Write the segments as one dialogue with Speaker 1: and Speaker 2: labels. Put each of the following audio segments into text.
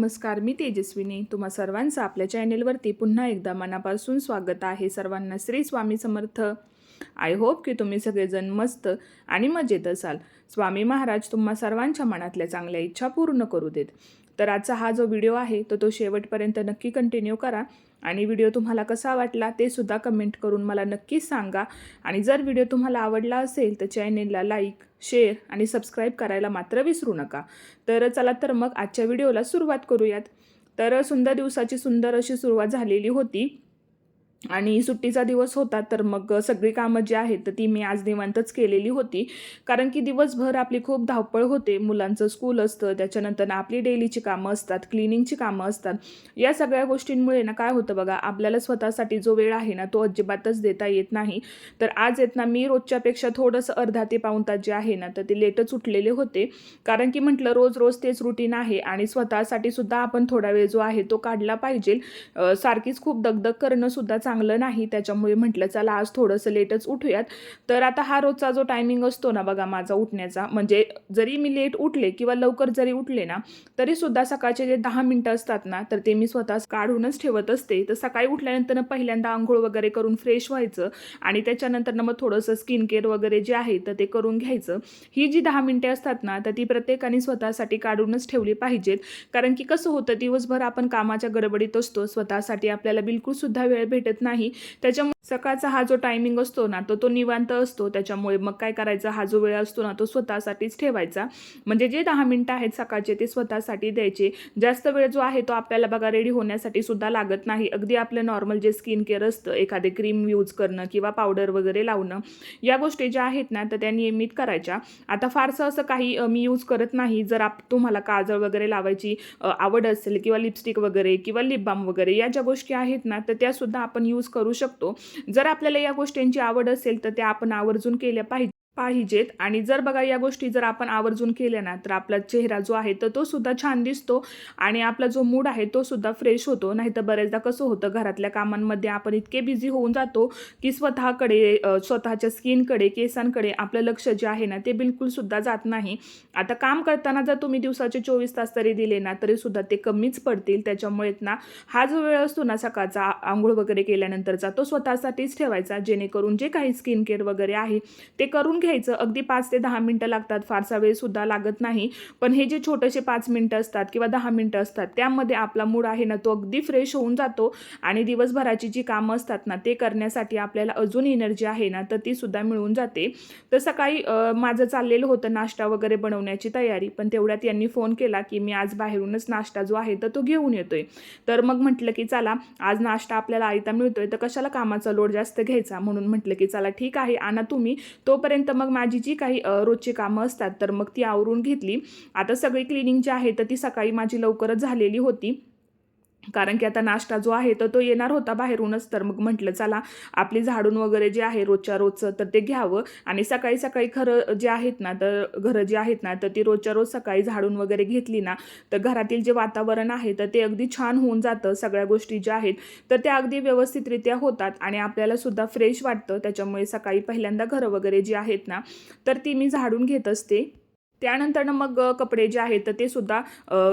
Speaker 1: नमस्कार मी तेजस्विनी. तुम्हा सर्वांचं आपल्या चॅनेलवरती पुन्हा एकदा मनापासून स्वागत आहे. सर्वांना श्री स्वामी समर्थ. आय होप की तुम्ही सगळेजण मस्त आणि मजेत असाल. स्वामी महाराज तुम्हा सर्वांच्या मनातल्या चांगल्या इच्छा पूर्ण करू देत. तर आजचा हा जो व्हिडिओ आहे तो तो शेवटपर्यंत नक्की कंटिन्यू करा. आणि व्हिडिओ तुम्हाला कसा वाटला ते सुद्धा कमेंट करून मला नक्कीच सांगा. आणि जर व्हिडिओ तुम्हाला आवडला असेल तर चॅनेलला लाईक शेअर आणि सबस्क्राईब करायला मात्र विसरू नका. तर चला तर मग आजच्या व्हिडिओला सुरुवात करूयात. तर सुंदर दिवसाची सुंदर अशी सुरुवात झालेली होती. आणि सुट्टीचा दिवस होता तर मग सगळी कामं जी आहेत तर ती मी आज निवांतच केलेली होती. कारण की दिवसभर आपली खूप धावपळ होते. मुलांचं स्कूल असतं त्याच्यानंतर आपली डेलीची कामं असतात क्लिनिंगची कामं असतात. या सगळ्या गोष्टींमुळे ना काय होतं बघा आपल्याला स्वतःसाठी जो वेळ आहे ना तो अजिबातच देता येत नाही. तर आज येत ना मी रोजच्यापेक्षा थोडंसं अर्धा ते पाऊण तास जे आहे ना तर ते लेटच उठलेले होते. कारण की म्हटलं रोज रोज तेच रुटीन आहे आणि स्वतःसाठी सुद्धा आपण थोडा वेळ जो आहे तो काढला पाहिजे. सारखीच खूप दगदग करणं सुद्धा चांगलं नाही त्याच्यामुळे म्हटलं चला आज थोडंसं लेटच उठूयात. तर आता हा रोजचा जो टायमिंग असतो ना बघा माझा उठण्याचा म्हणजे जरी मी लेट उठले किंवा लवकर जरी उठले ना तरी सुद्धा सकाळचे जे दहा मिनटं असतात ना तर ते मी स्वतः काढूनच ठेवत असते. तर सकाळी उठल्यानंतर पहिल्यांदा आंघोळ वगैरे करून फ्रेश व्हायचं आणि त्याच्यानंतर ना मग थोडंसं स्किन केअर वगैरे जे आहे तर ते करून घ्यायचं. ही जी दहा मिनटे असतात ना तर ती प्रत्येकाने स्वतःसाठी काढूनच ठेवली पाहिजेत. कारण की कसं होतं दिवसभर आपण कामाच्या गडबडीत असतो स्वतःसाठी आपल्याला बिलकुल सुद्धा वेळ भेटत नाही. त्याच्यामुळे सकाळचा हा जो टायमिंग असतो ना तो तो निवांत असतो. त्याच्यामुळे मग काय करायचा? हा जो वेळ असतो ना तो स्वतःसाठीच ठेवायचा. म्हणजे जे दहा मिनटं आहेत सकाळचे ते स्वतःसाठी द्यायचे. जास्त वेळ जो आहे तो आपल्याला बघा रेडी होण्यासाठी सुद्धा लागत नाही. अगदी आपलं नॉर्मल जे स्किन केअर असतं एखादे क्रीम यूज करणं किंवा पावडर वगैरे लावणं या गोष्टी ज्या आहेत ना तर त्या नियमित करायच्या. आता फारसं असं काही मी यूज करत नाही. जर आप तुम्हाला काजळ वगैरे लावायची आवड असेल किंवा लिपस्टिक वगैरे किंवा लिप बाम वगैरे या ज्या गोष्टी आहेत ना तर त्या सुद्धा आपण यूज करू शकतो. जर आपल्याला या गोष्टींची आवड असेल तर त्या आपण आवर्जून केल्या पाहिजे. पाहिजेत. आणि जर बघा या गोष्टी जर आपण आवर्जून केल्या ना तर आपला चेहरा जो आहे तर तो सुद्धा छान दिसतो. आणि आपला जो मूड आहे तो सुद्धा फ्रेश होतो. नाही तर बऱ्याचदा कसं होतं घरातल्या कामांमध्ये आपण इतके बिझी होऊन जातो की स्वतःकडे स्वतःच्या स्किनकडे केसांकडे आपलं लक्ष जे आहे ना ते बिलकुल सुद्धा जात नाही. आता काम करताना जर तुम्ही दिवसाचे चोवीस तास तरी दिले ना तरी सुद्धा ते कमीच पडतील. त्याच्यामुळे ना हा जो वेळ असतो ना सकाळचा आंघोळ वगैरे केल्यानंतरचा तो स्वतःसाठीच ठेवायचा. जेणेकरून जे काही स्किन केअर वगैरे आहे ते करून घ्यायचं. अगदी पाच ते दहा मिनटं लागतात. फारसा वेळ सुद्धा लागत नाही. पण हे जे छोटेसे पाच मिनटं असतात किंवा दहा मिनटं असतात त्यामध्ये आपला मूड आहे ना तो अगदी फ्रेश होऊन जातो आणि दिवसभराची जी कामं असतात ना ते करण्यासाठी आपल्याला अजून एनर्जी आहे ना तर ती सुद्धा मिळून जाते. तर सकाळी माझं चाललेलं होतं नाश्ता वगैरे बनवण्याची तयारी पण तेवढ्यात यांनी फोन केला की मी आज बाहेरूनच नाश्ता जो आहे तर तो घेऊन येतोय. तर मग म्हटलं की चला आज नाश्ता आपल्याला आयता मिळतोय तर कशाला कामाचा लोड जास्त घ्यायचा? म्हणून म्हटलं की चला ठीक आहे आणा तुम्ही. तोपर्यंत मग माझी जी काही रोजची कामं असतात तर मग ती आवरून घेतली. आता सगळी क्लिनिंग जी आहे तर ती सकाळी माझी लवकरच झालेली होती. कारण की आता नाश्ता जो आहे तर तो येणार होता बाहेरूनच. तर मग म्हटलं चला आपली झाडून वगैरे जे आहे रोजच्या रोजचं तर ते घ्यावं. आणि सकाळी सकाळी खरं जे आहेत ना तर घरं जी आहेत ना तर ती रोजच्या रोज सकाळी झाडून वगैरे घेतली ना तर घरातील जे वातावरण आहे तर ते अगदी छान होऊन जातं सगळ्या गोष्टी ज्या आहेत. तर त्या अगदी व्यवस्थितरित्या होतात आणि आपल्याला सुद्धा फ्रेश वाटतं. त्याच्यामुळे सकाळी पहिल्यांदा घरं वगैरे जी आहेत ना तर ती मी झाडून घेत असते. त्यानंतर मग कपडे जे आहेत तर ते सुद्धा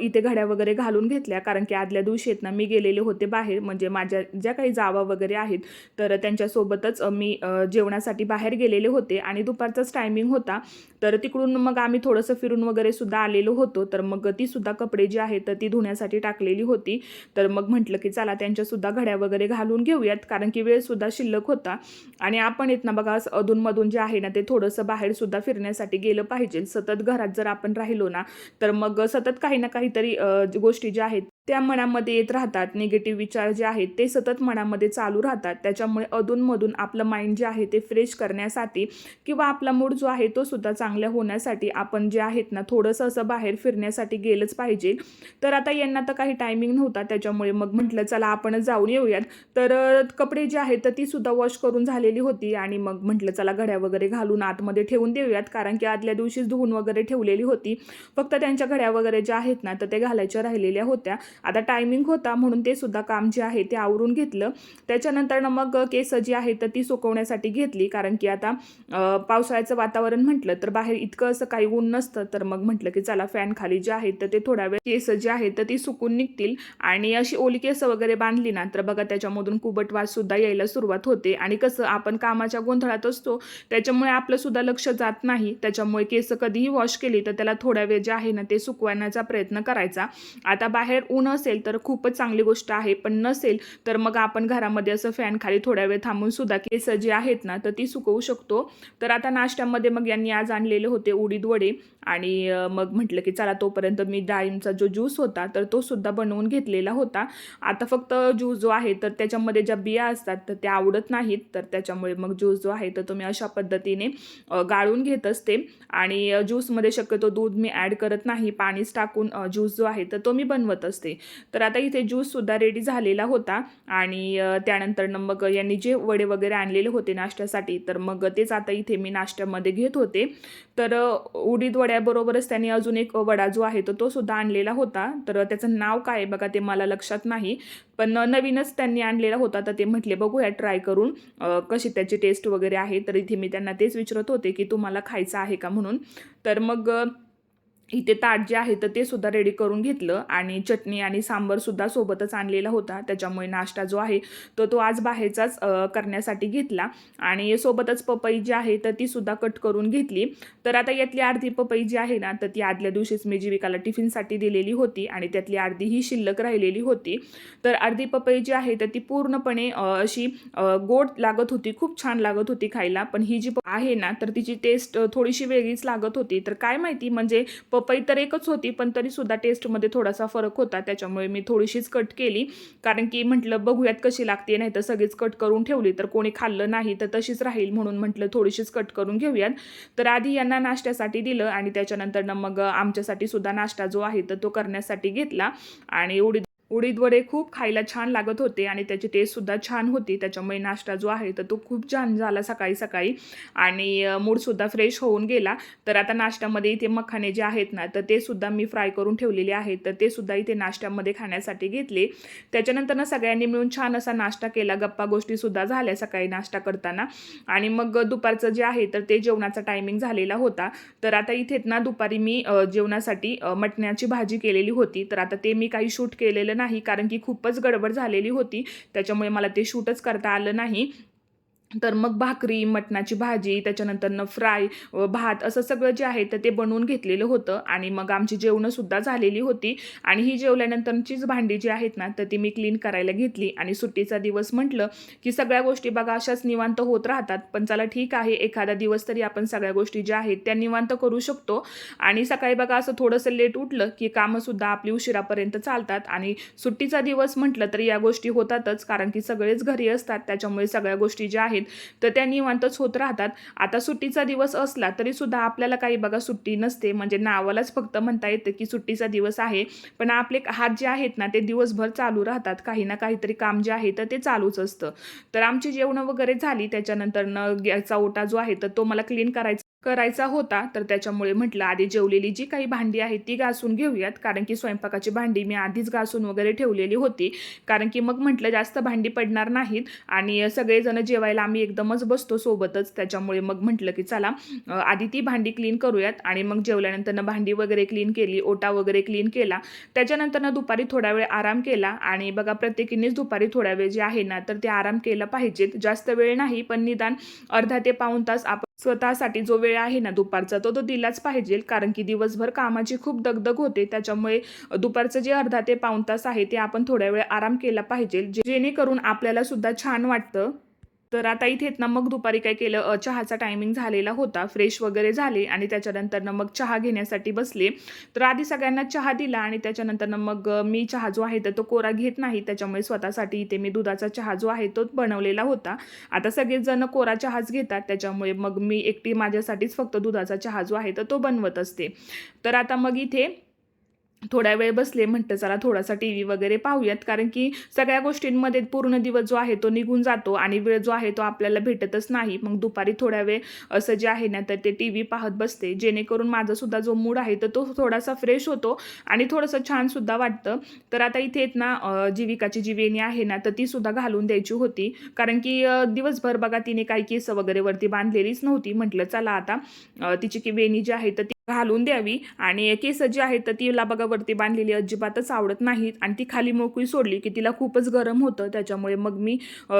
Speaker 1: इथे घड्या वगैरे घालून घेतल्या. कारण की आदल्या दिवशी आहेत ना मी गेलेले होते बाहेर. म्हणजे माझ्या ज्या काही जावा वगैरे आहेत तर त्यांच्यासोबतच मी जेवणासाठी बाहेर गेलेले होते. आणि दुपारचाच टायमिंग होता. तर तिकडून मग आम्ही थोडंसं फिरून वगैरे सुद्धा आलेलो होतो. तर मग ती सुद्धा कपडे जी आहेत तर ती धुण्यासाठी टाकलेली होती. तर मग म्हटलं की चला त्यांच्यासुद्धा घड्या वगैरे घालून घेऊयात. कारण की वेळसुद्धा शिल्लक होता. आणि आपण येत ना बघा अधूनमधून जे आहे ना ते थोडंसं बाहेरसुद्धा फिरण्यासाठी गेलं पाहिजे. सतत घरात जर आपण राहिलो ना तर मग सतत काही ना काहीतरी गोष्टी ज्या आहेत त्या मनामध्ये येत राहतात. निगेटिव्ह विचार जे आहेत ते सतत मनामध्ये चालू राहतात. त्याच्यामुळे अधूनमधून आपलं माइंड जे आहे ते फ्रेश करण्यासाठी किंवा आपला मूड जो आहे तो सुद्धा चांगला होण्यासाठी आपण जे आहेत ना थोडंसं असं बाहेर फिरण्यासाठी गेलंच पाहिजे. तर आता यांना तर काही टायमिंग नव्हता त्याच्यामुळे मग म्हटलं चला आपणच जाऊन येऊयात. तर कपडे जे आहेत तर ती सुद्धा वॉश करून झालेली होती आणि मग म्हटलं चला घड्या वगैरे घालून आतमध्ये ठेवून देऊयात. कारण की आदल्या दिवशीच धुवून वगैरे ठेवलेली होती. फक्त त्यांच्या घड्या वगैरे ज्या आहेत ना तर ते घालायच्या राहिलेल्या होत्या. आता टायमिंग होता म्हणून ते सुद्धा काम जे आहे ते आवरून घेतलं. त्याच्यानंतर मग केस जी आहे तर ती सुकवण्यासाठी घेतली. कारण की आता पावसाळ्याचं वातावरण म्हटलं तर बाहेर इतकं असं काही ऊन नसतं. तर मग म्हटलं की चला फॅन खाली जे आहेत तर ते थोडा वेळ केस जे आहेत तर ती सुकून निघतील. आणि अशी ओली केस वगैरे बांधली ना तर बघा त्याच्यामधून कुबट वास सुद्धा यायला सुरुवात होते. आणि कसं आपण कामाच्या गोंधळात असतो त्याच्यामुळे आपलं सुद्धा लक्ष जात नाही. त्याच्यामुळे केस कधीही वॉश केली तर त्याला थोडा वेळ जे आहे ना ते सुकवण्याचा प्रयत्न करायचा. आता बाहेर ऊन असेल तर खूपच चांगली गोष्ट आहे पण नसेल तर मग आपण घरामध्ये असं फॅन खाली थोड्या वेळ थांबून सुद्धा केस जे आहेत ना तर ती सुकवू शकतो. तर आता नाश्त्यामध्ये मग यांनी आज आणलेले होते उडीद वडे आणि मग म्हटलं की चला तोपर्यंत मी डाळिंबचा जो ज्यूस होता तर तो सुद्धा बनवून घेतलेला होता. आता फक्त ज्यूस जो आहे तर त्याच्यामध्ये ज्या बिया असतात तर त्या आवडत नाहीत. तर त्याच्यामुळे मग ज्यूस जो आहे तर तो मी अशा पद्धतीने गाळून घेत असते. आणि ज्यूसमध्ये शक्यतो दूध मी ॲड करत नाही. पाणीच टाकून ज्यूस जो आहे तर तो मी बनवत असते. तर आता इथे ज्यूससुद्धा रेडी झालेला होता आणि त्यानंतर त्यानंतर मग यांनी जे वडे वगैरे आणलेले होते नाश्त्यासाठी तर मग तेच आता इथे मी नाश्त्यामध्ये घेत होते. तर उडीद वड्याबरोबरच त्यांनी अजून एक वडा जो आहे तर तो सुद्धा आणलेला होता. तर त्याचं नाव काय बघा ते मला लक्षात नाही. पण नवीनच त्यांनी आणलेला होता तर ते म्हटले बघूया ट्राय करून कशी त्याची टेस्ट वगैरे आहे. तर इथे मी त्यांना तेच विचारत होते की तुम्हाला खायचं आहे का? म्हणून. तर मग इथे ताट जे आहे तर ते सुद्धा रेडी करून घेतलं आणि चटणी आणि सांबरसुद्धा सोबतच आणलेला होता. त्याच्यामुळे नाश्ता जो आहे तो तो आज बाहेरचाच करण्यासाठी घेतला. आणि सोबतच पपई जी आहे तर ती सुद्धा कट करून घेतली. तर आता यातली अर्धी पपई जी आहे ना तर ती आदल्या दिवशीच मी जीविकाला टिफिनसाठी दिलेली होती आणि त्यातली अर्धी ही शिल्लक राहिलेली होती. तर अर्धी पपई जी आहे तर ती पूर्णपणे अशी गोड लागत होती खूप छान लागत होती खायला. पण ही जी प- आहे ना तर तिची टेस्ट थोडीशी वेगळीच लागत होती. तर काय माहिती म्हणजे पपई तर एकच होती पण तरीसुद्धा टेस्टमध्ये थोडासा फरक होता. त्याच्यामुळे मी थोडीशीच कट केली. कारण की म्हटलं बघूयात कशी लागते. नाही तर सगळीच कट करून ठेवली. तर कोणी खाल्लं नाही तर तशीच राहील म्हणून म्हटलं थोडीशीच कट करून घेऊयात. तर आधी यांना नाश्त्यासाठी दिलं आणि त्याच्यानंतर मग आमच्यासाठी सुद्धा नाश्ता जो आहे तर तो करण्यासाठी घेतला. आणि उडीद उडीद वडे खूप खायला छान लागत होते आणि त्याची टेस्टसुद्धा छान होती. त्याच्यामुळे नाश्ता जो आहे तर तो खूप छान झाला सकाळी सकाळी. आणि मूडसुद्धा फ्रेश होऊन गेला. तर आता नाश्त्यामध्ये इथे मखाने जे आहेत ना तर ते सुद्धा मी फ्राय करून ठेवलेले आहेत. तर ते सुद्धा इथे नाश्त्यामध्ये खाण्यासाठी घेतले. त्याच्यानंतर ना सगळ्यांनी मिळून छान असा नाश्ता केला. गप्पा गोष्टीसुद्धा झाल्या सकाळी नाश्ता करताना. आणि मग दुपारचं जे आहे तर ते जेवणाचा टायमिंग झालेला होता. तर आता इथेच ना दुपारी मी जेवणासाठी मटण्याची भाजी केलेली होती. तर आता ते मी काही शूट केलेलं नाही कारण की खूपच गडबड झालेली होती. त्याच्यामुळे मला ते शूटच करता आलं नाही. तर मग भाकरी मटणाची भाजी त्याच्यानंतरनं फ्राय व भात असं सगळं जे आहे तर ते बनवून घेतलेलं होतं. आणि मग आमची जेवणंसुद्धा झालेली होती. आणि ही जेवल्यानंतरचीच भांडी जी आहेत ना तर ती मी क्लीन करायला घेतली. आणि सुट्टीचा दिवस म्हटलं की सगळ्या गोष्टी बघा अशाच निवांत होत राहतात. पण चला ठीक आहे एखादा दिवस तरी आपण सगळ्या गोष्टी ज्या आहेत त्या निवांत करू शकतो. आणि सकाळी बघा असं थोडंसं लेट उठलं की कामंसुद्धा आपली उशिरापर्यंत चालतात. आणि सुट्टीचा दिवस म्हटलं तर या गोष्टी होतातच. कारण की सगळेच घरी असतात. त्याच्यामुळे सगळ्या गोष्टी ज्या आहेत तर त्या निवांतच होत राहतात. आता सुट्टीचा दिवस असला तरी सुद्धा आपल्याला काही बघा सुट्टी नसते. म्हणजे नावालाच फक्त म्हणता येतं की सुट्टीचा दिवस आहे. पण आपले हात जे आहेत ना ते दिवसभर चालू राहतात. काही ना काहीतरी काम जे आहे तर ते चालूच असतं. तर आमची जेवणं वगैरे झाली. त्याच्यानंतर न गॅसचा ओटा जो आहे तर तो मला क्लीन करायचा करायचा होता तर त्याच्यामुळे म्हटलं आधी जेवलेली जी काही भांडी आहे ती घासून घेऊयात. कारण की स्वयंपाकाची भांडी मी आधीच घासून वगैरे ठेवलेली होती. कारण की मग म्हटलं जास्त भांडी पडणार नाहीत आणि सगळेजण जेवायला आम्ही एकदमच बसतो सोबतच. त्याच्यामुळे मग म्हटलं की चला आधी ती भांडी क्लीन करूयात. आणि मग जेवल्यानंतर भांडी वगैरे क्लीन केली ओटा वगैरे क्लीन केला. त्याच्यानंतर दुपारी थोडा वेळ आराम केला. आणि बघा प्रत्येकीनेच दुपारी थोडा वेळ जे आहे ना तर ते आराम केला पाहिजेत. जास्त वेळ नाही पण निदान अर्धा ते पाऊण तास आपण स्वतःसाठी जो वेळ आहे ना दुपारचा तो तो दिलाच पाहिजे. कारण की दिवसभर कामाची खूप दगदग होते. त्याच्यामुळे दुपारचं जे अर्धा ते पाऊण तास आहे ते आपण थोड्या वेळ आराम केला पाहिजे. जेणेकरून आपल्याला सुद्धा छान वाटतं. तर आता इथे ना मग दुपारी काय केलं चहाचा टायमिंग झालेला होता. फ्रेश वगैरे झाले आणि त्याच्यानंतर मग चहा घेण्यासाठी बसले. तर आधी सगळ्यांना चहा दिला आणि त्याच्यानंतर मग मी चहा जो आहे तर तो कोरा घेत नाही. त्याच्यामुळे स्वतःसाठी इथे मी दुधाचा चहा जो आहे तो बनवलेला होता. आता सगळेजण कोरा चहाच घेतात. त्याच्यामुळे मग मी एकटी माझ्यासाठीच फक्त दुधाचा चहा जो आहे तर तो बनवत असते. तर आता मग इथे थोड्या वेळ बसले म्हटलं चला थोडासा टी व्ही वगैरे पाहूयात. कारण की सगळ्या गोष्टींमध्ये पूर्ण दिवस जो आहे तो निघून जातो आणि वेळ जो आहे तो आपल्याला भेटतच नाही. मग दुपारी थोड्या वेळ असं जे आहे ना तर ते टी व्ही पाहत बसते. जेणेकरून माझासुद्धा जो मूड आहे तर तो थोडासा फ्रेश होतो आणि थोडंसं छानसुद्धा वाटतं. तर आता इथे आहेत ना जीविकाची जी वेणी आहे ना तर तीसुद्धा घालून द्यायची होती. कारण की दिवसभर बघा तिने काही केस वगैरे वरती बांधलेलीच नव्हती. म्हटलं चला आता तिची की वेणी जी आहे तर ती घालून द्यावी. आणि केस जी आहेत तर तिला बघा वरती बांधलेली अजिबातच आवडत नाहीत. आणि ती खाली मोकळी सोडली की तिला खूपच गरम होतं. त्याच्यामुळे मग मी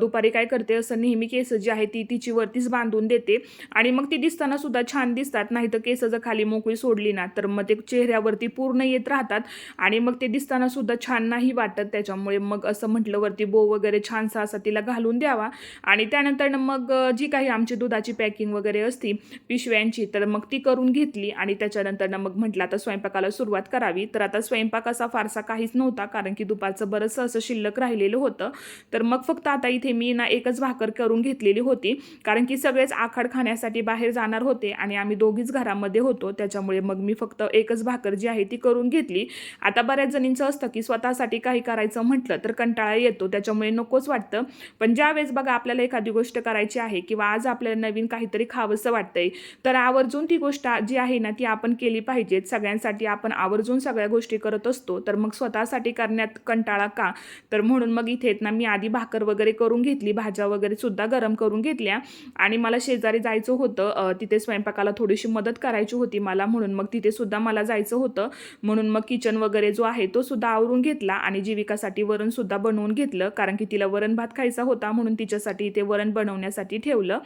Speaker 1: दुपारी काय करते असं नेहमी केस जी आहे ती तिची वरतीच बांधून देते. आणि मग ती दिसताना सुद्धा छान दिसतात. नाही तर केस जर खाली मोकळी सोडली ना तर मग ते चेहऱ्यावरती पूर्ण येत राहतात. आणि मग ते दिसताना सुद्धा छान नाही वाटत. त्याच्यामुळे मग असं म्हटलं वरती बो वगैरे छानसा असा तिला घालून द्यावा. आणि त्यानंतर मग जी काही आमची दुधाची पॅकिंग वगैरे असती पिशव्यांची तर मग ती करून घेतली. आणि त्याच्यानंतर ना मग म्हटलं आता स्वयंपाकाला सुरुवात करावी. तर आता स्वयंपाक असा फारसा काहीच नव्हता कारण की दुपारचं बरंचसं असं शिल्लक राहिलेलं होतं. तर मग फक्त आता इथे मी ना एकच भाकर करून घेतलेली होती कारण की सगळेच आखाड खाण्यासाठी बाहेर जाणार होते आणि आम्ही दोघीच घरामध्ये होतो. त्याच्यामुळे मग मी फक्त एकच भाकर जी आहे ती करून घेतली. आता बऱ्याच जणींचं असतं की स्वतःसाठी काही करायचं म्हटलं तर कंटाळा येतो त्याच्यामुळे नकोच वाटतं. पण ज्यावेळेस बघा आपल्याला एखादी गोष्ट करायची आहे किंवा आज आपल्याला नवीन काहीतरी खावंसं वाटतंय तर आवर्जून ती गोष्ट जी आहे ना ती आपण केली पाहिजेत. सगळ्यांसाठी आपण आवर्जून सगळ्या गोष्टी करत असतो तर मग स्वतःसाठी करण्यात कंटाळा का? तर म्हणून मग इथे ना मी आधी भाकर वगैरे करून घेतली भाज्या वगैरे सुद्धा गरम करून घेतल्या. आणि मला शेजारी जायचं होतं तिथे स्वयंपाकाला थोडीशी मदत करायची होती मला म्हणून. मग तिथे सुद्धा मला जायचं होतं. म्हणून मग किचन वगैरे जो आहे तो सुद्धा आवरून घेतला आणि जीविकासाठी वरण सुद्धा बनवून घेतलं. कारण की तिला वरण भात खायचा होता म्हणून तिच्यासाठी इथे वरण बनवण्यासाठी ठेवलं.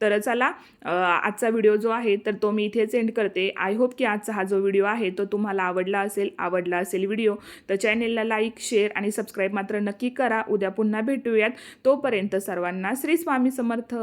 Speaker 1: तर चला आजचा व्हिडिओ जो आहे तर तो मी इथे सेंड करते. आय होप की आजचा हा जो व्हिडिओ आहे तो तुम्हाला आवडला असेल आवडला असेल व्हिडिओ तर चॅनेलला लाईक शेअर आणि सबस्क्राईब मात्र नक्की करा. उद्या पुन्हा भेटूयात. तोपर्यंत सर्वांना श्री स्वामी समर्थ.